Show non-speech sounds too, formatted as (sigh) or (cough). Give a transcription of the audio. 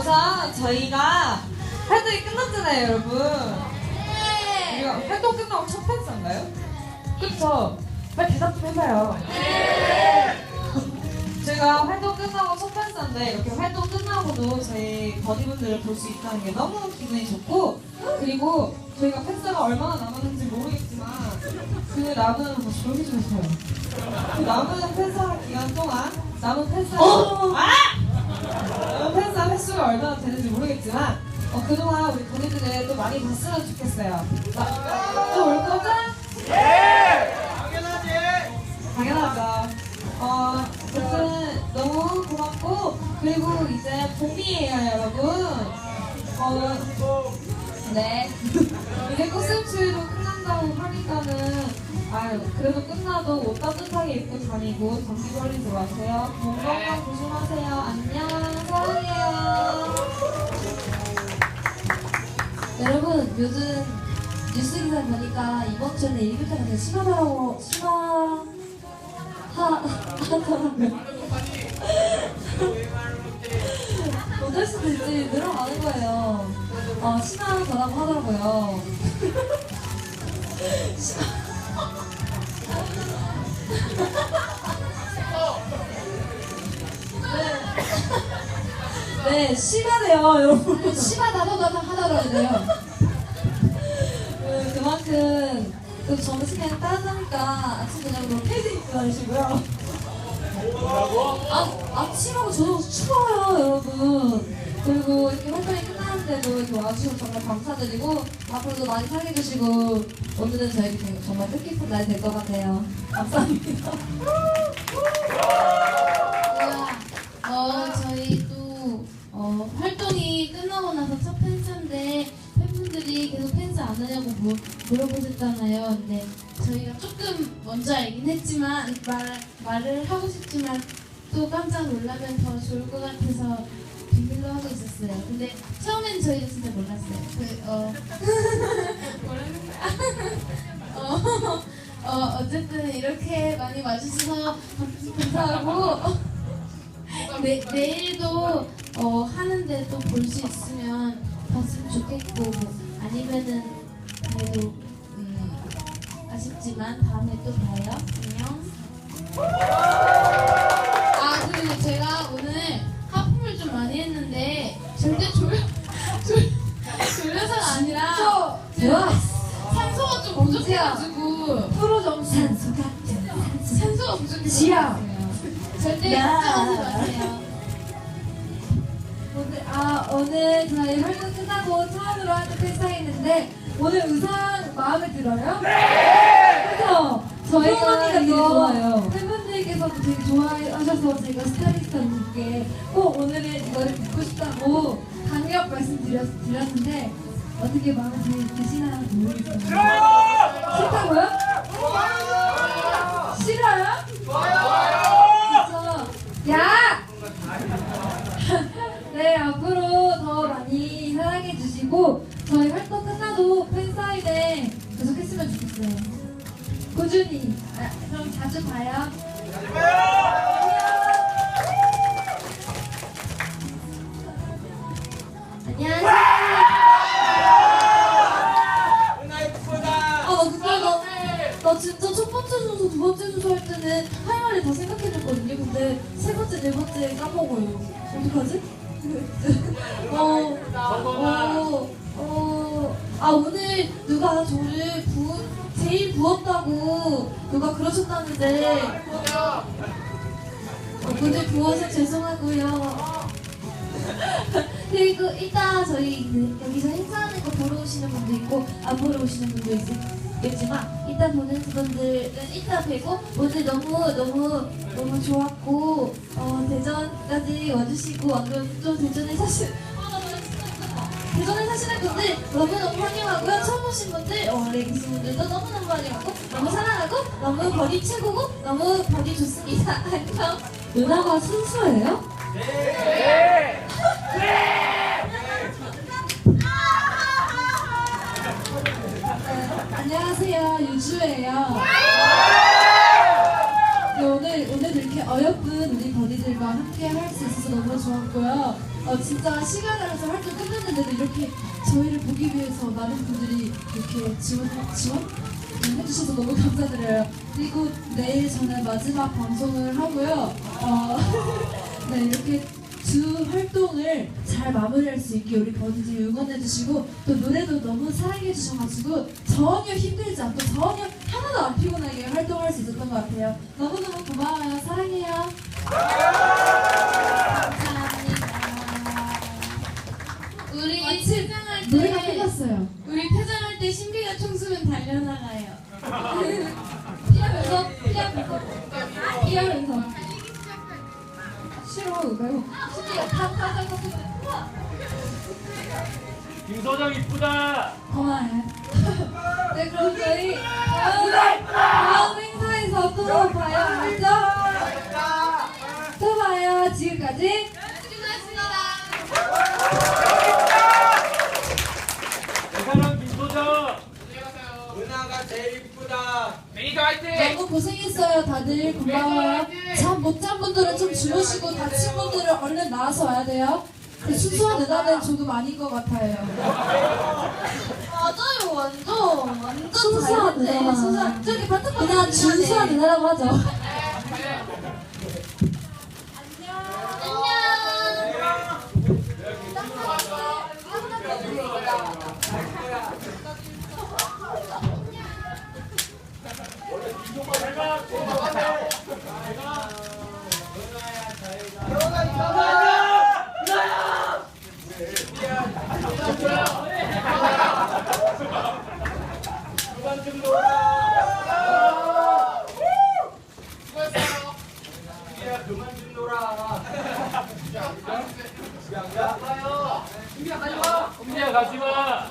우선 저희가 활동이 끝났잖아요, 여러분. 우리가 활동 끝나고 첫 팬사인가요? 그쵸? 빨리 대답 좀 해봐요. 제가 활동 끝나고 첫 팬사인데 이렇게 활동 끝나고도 저희 버디분들을 볼 수 있다는 게 너무 기분이 좋고 그리고 저희가 팬사가 얼마나 남았는지 모르겠지만 그 남은 뭐 조용히 좀 해주세요. 그 남은 팬사 기간 동안 남은 팬사 아! 횟수가 얼마나 되는지 모르겠지만 어, 그동안 우리 버디들을 또 많이 봤으면 좋겠어요. 또올 거죠? 당연하죠. 어, 아무튼 너무 고맙고 그리고 이제 봄이에요, 여러분. 어, 네. (laughs) 이제 꽃샘추위도 끝난다고 하니까는 아유 그래도 끝나도 옷 따뜻하게 입고 다니고 감기 걸리지 마세요. 몸 건강 조심하세요. 안녕. 사랑해요. 여러분 요즘 뉴스 기사 보니까 이번 주에는 일교차가 되게 심하더라고 심하 하 하더라고요. 어쩔 수도 있지 늘어가는 거예요. 어 심하더라고 하더라고요. (laughs) 네. 네, 심하네요, 여러분. 심하다고 하더라고요. 네, 그만큼 또 점심에 따뜻하니까 아침 저녁으로 패드 입고 다니시고요. 아, 아침하고 저녁 추워요, 여러분. 그리고 이렇게 활동이 끝나는데도 이렇게 와주셔서 정말 감사드리고 앞으로도 많이 사랑해주시고 오늘은 저에게 정말 뜻깊은 날이 될 것 같아요. 감사합니다. 하냐고 물- 물어보셨잖아요. 근데 저희가 조금 먼저 알긴 했지만 말, 말을 하고 싶지만 또 깜짝 놀라면 더 좋을 것 같아서 비밀로 하고 있었어요. 근데 처음엔 저희가 진짜 몰랐어요. 그, 어, (laughs) 뭐라는 거야? (laughs) 어, 어, 어쨌든 이렇게 많이 와주셔서 감사하고 내, (laughs) 내일도 어, 하는데 또 볼 수 있으면 봤으면 좋겠고 뭐, 아니면은 그래도 음, 아쉽지만 다음에 또 봐요. 안녕. 아 그리고 제가 오늘 하품을 좀 많이 했는데 절대 졸, (laughs) 졸, 졸려서가 아니라 대박! 산소가 좀 부족해가지고 프로 정산 소 같은 산소가 부족해서 지하. 절대 야. 걱정하지 마세요. 아 오늘 저희 활동 끝나고 처음으로 하는 팬사인인데 오늘 의상 마음에 들어요? 네. 그래서 저희가 되게 이거 좋아요. 팬분들께서도 되게 좋아하셔서 제가 스타일리스트분께 꼭 오늘은 이거를 입고 싶다고 강력 말씀드렸는데 어떻게 마음에 드- 드시나 모르겠어요. 싫다고요? 싫어요? 진짜. 야! 네, 앞으로 더 많이 사랑해 주시고 저희 활동 끝나도 팬사인회 계속 했으면 좋겠어요. 꾸준히. 아, 그럼 자주 봐요. 나 근데 나, 나 진짜 첫 번째 순서, 두 번째 순서 할 때는 할 말을 다 생각해줬거든요. 근데 세 번째, 네 번째 까먹어요. 어떡하지? 어, 어, 어, 아, 오늘 누가 저를 부, 제일 부었다고 누가 그러셨다는데. 어, 오늘 부어서 죄송하고요. (laughs) 그리고 이따 저희 그 여기서 행사하는 거 보러 오시는 분도 있고 안 보러 오시는 분도 있 겠지만 이따 보는 분들은 이따 뵈고 오늘 너무 너무 너무 좋았고 어, 대전까지 와주시고 또 대전에 사실 못한다. 대전에 사시는 분들 너무너무 환영하고요. 처음 오신 분들 어, 레기스 분들도 너무너무 환영하고 너무 사랑하고 너무 버디 최고고 너무 버디 좋습니다. (laughs) 안녕. 누나가 순수해요? 안녕하세요 유주예요. 네, 오늘 오늘 이렇게 어여쁜 우리 버디들과 함께 할 수 있어서 너무 좋았고요. 어, 어, 진짜 시간을 내서 활동 끝났는데도 이렇게 저희를 보기 위해서 많은 분들이 이렇게 지원, 지원? 해주셔서 너무 감사드려요. 그리고 내일 저는 마지막 방송을 하고요. 어, (laughs) 네, 이렇게 두 활동을 잘 마무리할 수 있게 우리 버디들 응원해주시고 또 노래도 너무 사랑해주셔가지고 전혀 힘들지 않고 전혀 하나도 안 피곤하게 활동할 수 있었던 것 같아요. 너무너무 고마워요. 사랑해요. 신비가 총수면 달려나가요. 피하면서 피하면서 피하면서 싫어 신기가 타타타타 김소정 이쁘다. 고마워요. (laughs) 네 그럼 저희 다음, 다음 행사에서 또 봐요 알죠? 또 봐요 지금까지 내 사랑 김소정. 누나가 제일 이쁘다. 매니저 화이팅. 너무 고생했어요 다들 고마워요 잠못 잔 분들은 좀 주무시고 다친 분들은 얼른 나와서 와야 돼요 그 순수한 누나는 조금 아닌 것 같아요 맞아요, 완전. 완전 순수한 순수한. 저기 반짝반짝. 그냥 준수한 누나라고 하죠 그만 좀 놀아. 야 그만 좀 놀아. 은미야 가지 마.